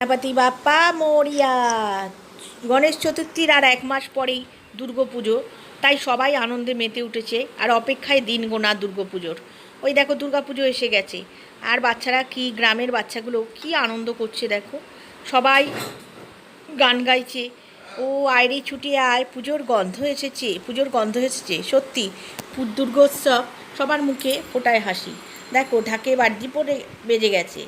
গণপতি বাপ্পা মরিয়া। গণেশ চতুর্থীর আর এক মাস পরেই দুর্গাপুজো তাই সবাই আনন্দে মেতে উঠেছে আর অপেক্ষায় দিন গোনা দুর্গাপুজোর ওই দেখো দুর্গাপুজো এসে গেছে। আর বাচ্চারা কি, গ্রামের বাচ্চাগুলো কি আনন্দ করছে দেখো। সবাই গান গাইছে। ও আয়রে ছুটি আয়, পুজোর গন্ধ এসেছে, পুজোর গন্ধ এসেছে। সত্যি দুর্গোৎসব সবার মুখে ফোটায় হাসি। দেখো, ঢাকে বাড়ি পড়ে বেজে গেছে।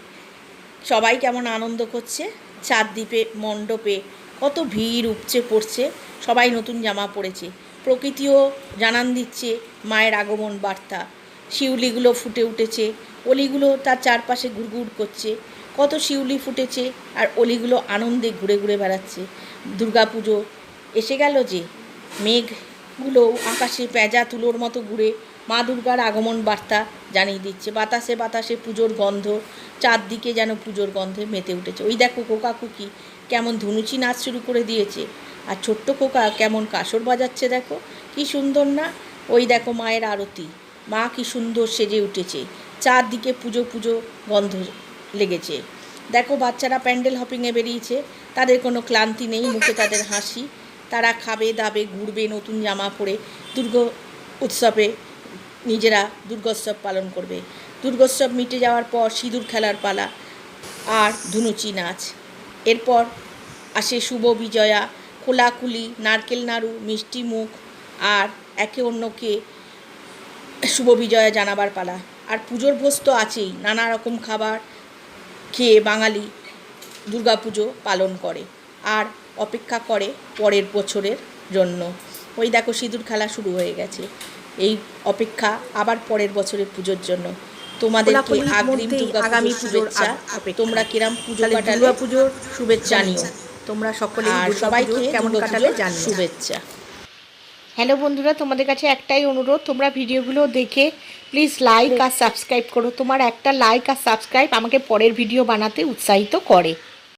সবাই কেমন আনন্দ করছে? চারদ্বীপে, মণ্ডপে কত ভিড় উপচে পড়ছে, সবাই নতুন জামা পরেছে প্রকৃতিও জানান দিচ্ছে মায়ের আগমন বার্তা। শিউলিগুলো ফুটে উঠেছে, অলিগুলো তার চারপাশে ঘুরঘুর করছে। কত শিউলি ফুটেছে আর অলিগুলো আনন্দে ঘুরে ঘুরে বেড়াচ্ছে। দুর্গাপুজো এসে গেল যে, মেঘগুলো আকাশে পেঁজা তুলোর মতো ঘুরে মা দুর্গার আগমন বার্তা জানিয়ে দিচ্ছে। বাতাসে বাতাসে পুজোর গন্ধ, চারদিকে যেন পুজোর গন্ধে মেতে উঠেছে। ওই দেখো কোকা কুকি কেমন ধনুচি নাচ শুরু করে দিয়েছে। আর ছোট্ট কোকা কেমন কাসর বাজাচ্ছে দেখো, কি সুন্দর না? ওই দেখো মায়ের আরতি। মা কি সুন্দর সেজে উঠেছে। চারদিকে পুজো পুজো গন্ধ লেগেছে। দেখো বাচ্চারা প্যান্ডেল হপিংয়ে বেরিয়েছে। তাদের কোনো ক্লান্তি নেই, মুখে তাদের হাসি। তারা খাবে, দাবে, ঘুরবে নতুন জামা পরে দুর্গ উৎসবে নিজেরা দুর্গোৎসব পালন করবে। দুর্গোৎসব মিটে যাওয়ার পর সিঁদুর খেলার পালা আর ধুনুচি নাচ। এরপর আসে শুভ বিজয়া, কোলাকুলি, নারকেল নাড়ু, মিষ্টি মুখ আর একে অন্যকে শুভ বিজয়া জানাবার পালা। আর পুজোর ভোজ তো আছেই, নানা রকম খাবার খেয়ে বাঙালি দুর্গাপুজো পালন করে আর অপেক্ষা করে পরের বছরের জন্য। ওই দেখো সিঁদুর খেলা শুরু হয়ে গেছে। এই অপেক্ষা আবার পরের বছরের পুজোর জন্য। তোমাদেরকে কোলাকুলির আগ্রিম আগামী পুজোর তোমরা কিরাম পুজো কাটালে দুর্গাপুজোর শুভেচ্ছা নিও। তোমরা সকলে আর সবাইকে কেমন কাটালে জানিও। শুভেচ্ছা। হ্যালো বন্ধুরা তোমাদের কাছে একটাই অনুরোধ তোমরা ভিডিওগুলো দেখে প্লিজ লাইক আর সাবস্ক্রাইব করো। তোমার একটা লাইক আর সাবস্ক্রাইব আমাকে পরের ভিডিও বানাতে উৎসাহিত করে।